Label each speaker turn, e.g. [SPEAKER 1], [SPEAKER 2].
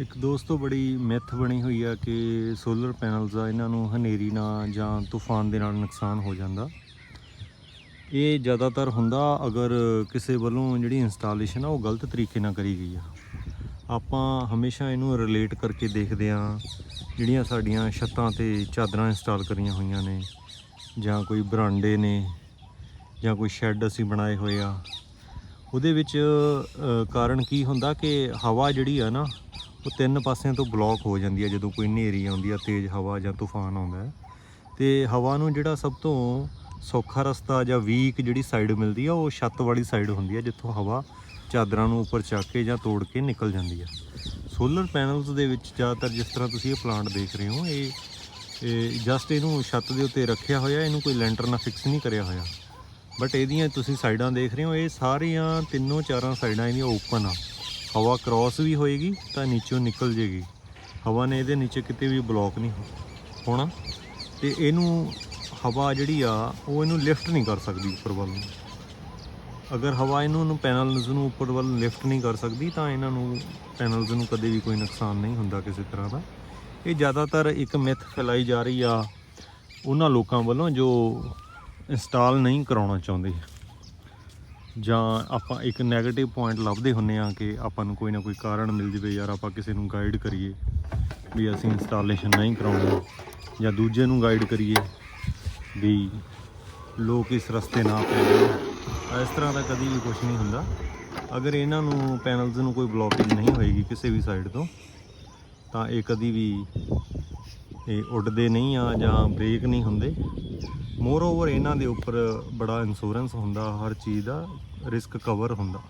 [SPEAKER 1] ਇੱਕ ਦੋਸਤੋ ਬੜੀ ਮਿੱਥ ਬਣੀ ਹੋਈ ਆ ਕਿ ਸੋਲਰ ਪੈਨਲਸ ਆ, ਇਹਨਾਂ ਨੂੰ ਹਨੇਰੀ ਨਾਲ ਜਾਂ ਤੂਫਾਨ ਦੇ ਨਾਲ ਨੁਕਸਾਨ ਹੋ ਜਾਂਦਾ। ਇਹ ਜ਼ਿਆਦਾਤਰ ਹੁੰਦਾ ਅਗਰ ਕਿਸੇ ਵੱਲੋਂ ਜਿਹੜੀ ਇੰਸਟਾਲੇਸ਼ਨ ਆ, ਉਹ ਗਲਤ ਤਰੀਕੇ ਨਾਲ ਕਰੀ ਗਈ ਆ। ਆਪਾਂ ਹਮੇਸ਼ਾ ਇਹਨੂੰ ਰਿਲੇਟ ਕਰਕੇ ਦੇਖਦੇ ਆ, ਜਿਹੜੀਆਂ ਸਾਡੀਆਂ ਛੱਤਾਂ ਤੇ ਚਾਦਰਾਂ ਇੰਸਟਾਲ ਕਰੀਆਂ ਹੋਈਆਂ ਨੇ, ਜਾਂ ਕੋਈ ਬਰਾਂਡੇ ਨੇ, ਜਾਂ ਕੋਈ ਸ਼ੈੱਡ ਅਸੀਂ ਬਣਾਏ ਹੋਏ ਆ। ਉਹਦੇ ਵਿੱਚ ਕਾਰਨ ਕੀ ਹੁੰਦਾ ਕਿ ਹਵਾ ਜਿਹੜੀ ਆ ਨਾ ਉਹ ਤਿੰਨ ਪਾਸਿਆਂ ਤੋਂ ਬਲੌਕ ਹੋ ਜਾਂਦੀ ਹੈ ਜਦੋਂ ਕੋਈ ਹਨੇਰੀ ਆਉਂਦੀ ਆ ਤੇਜ਼ ਹਵਾ ਜਾਂ ਤੂਫਾਨ ਆਉਂਦਾ ਹੈ। ਤੇ ਹਵਾ ਨੂੰ ਜਿਹੜਾ ਸਭ ਤੋਂ ਸੌਖਾ ਰਸਤਾ ਜਾਂ ਵੀਕ ਜਿਹੜੀ ਸਾਈਡ ਮਿਲਦੀ ਆ ਉਹ ਛੱਤ ਵਾਲੀ ਸਾਈਡ ਹੁੰਦੀ ਆ ਜਿੱਥੋਂ ਹਵਾ ਚਾਦਰਾਂ ਨੂੰ ਉੱਪਰ ਚੱਕ ਕੇ ਜਾਂ ਤੋੜ ਕੇ ਨਿਕਲ ਜਾਂਦੀ ਆ ਸੋਲਰ ਪੈਨਲਸ ਦੇ ਵਿੱਚ ਜ਼ਿਆਦਾਤਰ ਜਿਸ ਤਰ੍ਹਾਂ ਤੁਸੀਂ ਇਹ ਪਲਾਂਟ ਦੇਖ ਰਹੇ ਹੋ, ਇਹ ਜਸਟ ਇਹਨੂੰ ਛੱਤ ਦੇ ਉੱਤੇ ਰੱਖਿਆ ਹੋਇਆ, ਇਹਨੂੰ ਕੋਈ ਲੈਂਟਰ ਨਾਲ ਫਿਕਸ ਨਹੀਂ ਕਰਿਆ ਹੋਇਆ। ਬਟ ਇਹਦੀਆਂ ਤੁਸੀਂ ਸਾਈਡਾਂ ਦੇਖ ਰਹੇ ਹੋ, ਇਹ ਸਾਰੀਆਂ ਤਿੰਨੋਂ ਚਾਰਾਂ ਸਾਈਡਾਂ ਇਹਦੀਆਂ ਓਪਨ ਆ। ਹਵਾ ਕ੍ਰਾਸ ਵੀ ਹੋਏਗੀ ਤਾਂ ਨੀਚੋਂ ਨਿਕਲ ਜੇਗੀ। ਹਵਾ ਨੇ ਇਹਦੇ ਨੀਚੇ ਕਿਤੇ ਵੀ ਬਲੌਕ ਨਹੀਂ ਹੋ- ਹੋਣਾ। ਤੇ ਇਹਨੂੰ ਹਵਾ ਜਿਹੜੀ ਆ, ਉਹ ਇਹਨੂੰ ਲਿਫਟ ਨਹੀਂ ਕਰ ਸਕਦੀ ਉੱਪਰ ਵੱਲ ਨੂੰ। ਅਗਰ ਹਵਾ ਇਹਨੂੰ ਨੂੰ ਪੈਨਲਸ ਨੂੰ ਉੱਪਰ ਵੱਲ ਲਿਫਟ ਨਹੀਂ ਕਰ ਸਕਦੀ, ਤਾਂ ਇਹਨਾਂ ਨੂੰ ਪੈਨਲਸ ਨੂੰ ਕਦੇ ਵੀ ਕੋਈ ਨੁਕਸਾਨ ਨਹੀਂ ਹੁੰਦਾ ਕਿਸੇ ਤਰ੍ਹਾਂ ਦਾ। ਇਹ ਜ਼ਿਆਦਾਤਰ ਇੱਕ ਮਿਥ ਫੈਲਾਈ ਜਾ ਰਹੀ ਆ ਉਹਨਾਂ ਲੋਕਾਂ ਵੱਲੋਂ ਜੋ ਇੰਸਟਾਲ ਨਹੀਂ ਕਰਾਉਣਾ ਚਾਹੁੰਦੇ। ਜਾਂ ਆਪਾਂ ਇੱਕ 네ਗੇਟਿਵ ਪੁਆਇੰਟ ਲੱਭਦੇ ਹੁੰਨੇ ਆ ਕਿ ਆਪਾਂ ਨੂੰ ਕੋਈ ਨਾ ਕੋਈ ਕਾਰਨ ਮਿਲ ਜਵੇ ਯਾਰ, ਆਪਾਂ ਕਿਸੇ ਨੂੰ ਗਾਈਡ ਕਰੀਏ ਵੀ ਅਸੀਂ ਇੰਸਟਾਲੇਸ਼ਨ ਨਹੀਂ ਕਰਾਉਣੀ ਜਾਂ ਦੂਜੇ ਨੂੰ ਗਾਈਡ ਕਰੀਏ ਵੀ ਲੋਕ ਇਸ ਰਸਤੇ ਨਾ ਪੈ ਜਾਣ ਇਸ ਤਰ੍ਹਾਂ ਦਾ ਕਦੀ ਵੀ ਕੁਝ ਨਹੀਂ ਹੁੰਦਾ। ਅਗਰ ਇਹਨਾਂ ਨੂੰ ਪੈਨਲਸ ਨੂੰ ਕੋਈ ਬਲੌਕਿੰਗ ਨਹੀਂ ਹੋਏਗੀ ਕਿਸੇ ਵੀ ਸਾਈਡ ਤੋਂ, ਤਾਂ ਇਹ ਕਦੀ ਵੀ ਇਹ ਉੱਡਦੇ ਨਹੀਂ ਆ ਜਾਂ ਬ੍ਰੇਕ ਨਹੀਂ ਹੁੰਦੇ। ਮੋਰ ਓਵਰ ਇਹਨਾਂ ਦੇ ਉੱਪਰ ਬੜਾ ਇੰਸ਼ੋਰੈਂਸ ਹੁੰਦਾ ਹਰ ਚੀਜ਼ ਦਾ ਰਿਸਕ ਕਵਰ ਹੁੰਦਾ।